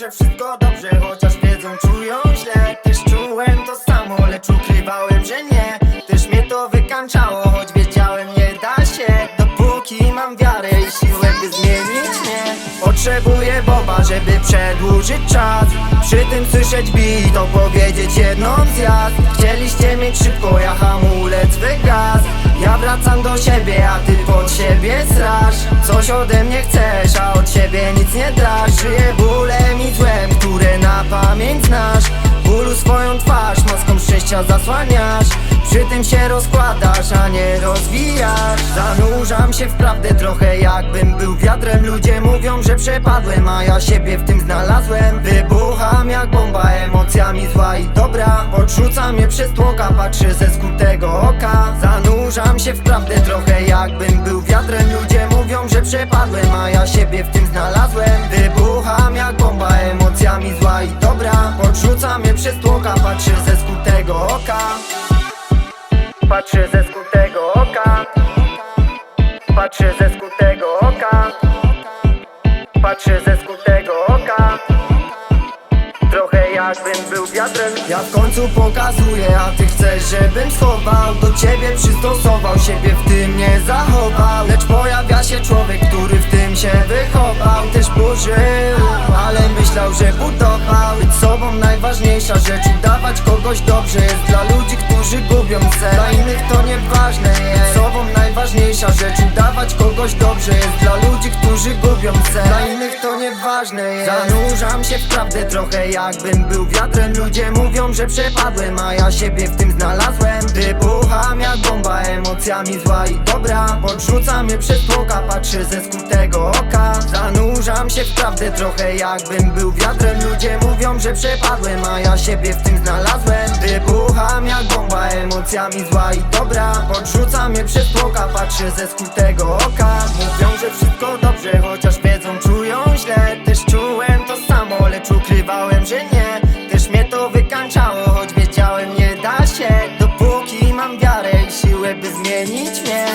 że wszystko dobrze, chociaż wiedzą, czują źle. Też czułem to samo, lecz ukrywałem, że nie. Też mnie to wykańczało, choć wiedziałem, nie da się. Dopóki mam wiarę i siłę, by zmienić mnie Potrzebuję Boba, żeby przedłużyć czas. Przy tym słyszeć beat, to powiedzieć jedną zjazd Chcieliście mieć szybko, ja hamulec wygas Ja wracam do siebie, a ty pod siebie srasz Coś ode mnie chcesz, a od siebie nic nie dasz. Żyję które na pamięć znasz Bólu swoją twarz, maską szczęścia zasłaniasz. Przy tym się rozkładasz, a nie rozwijasz. Zanurzam się w prawdę trochę jakbym był wiatrem. Ludzie mówią, że przepadłem, a ja siebie w tym znalazłem. Wybucham jak bomba emocjami zła i dobra. Podrzucam je przez tłoka, patrzę ze skutego oka. Zanurzam się w prawdę trochę jakbym był wiatrem. Ludzie mówią, że przepadłem, a ja siebie w tym znalazłem. Wybucham jak zła i dobra. Podrzucam je przez tłoka, patrzę ze skutego oka. Patrzę ze skutego oka. Patrzę ze skutego oka. Patrzę ze skutego oka. Trochę jakbym był wiatrem Ja w końcu pokazuję, a ty chcesz, żebym schował. Do ciebie przystosował, siebie w tym nie zachował. Lecz pojawia się człowiek, Być sobą najważniejsza rzecz, udawać kogoś dobrze Jest dla ludzi, którzy gubią cel Dla innych to nieważne jest sobą najważniejsza rzecz, udawać kogoś dobrze Jest dla ludzi, którzy gubią cel Dla innych to nieważne jest Zanurzam się w prawdę trochę jakbym był wiatrem. Ludzie mówią, że przepadłem, a ja siebie w tym znalazłem. Wybucham jak bomba emocjami zła i dobra. Podrzucam je przez tłoka, patrzę ze skutego oka. Zanurzam się w prawdę trochę jakbym był wiatrem. Ludzie że przepadłem, a ja siebie w tym znalazłem. Wybucham jak bomba emocjami zła i dobra. Podrzucam je przez boka, patrzę ze skutego oka. Mówią, że wszystko dobrze, chociaż wiedzą, czują źle. Też czułem to samo, lecz ukrywałem, że nie. Też mnie to wykańczało, choć wiedziałem, nie da się. Dopóki mam wiarę i siłę, by zmienić mnie.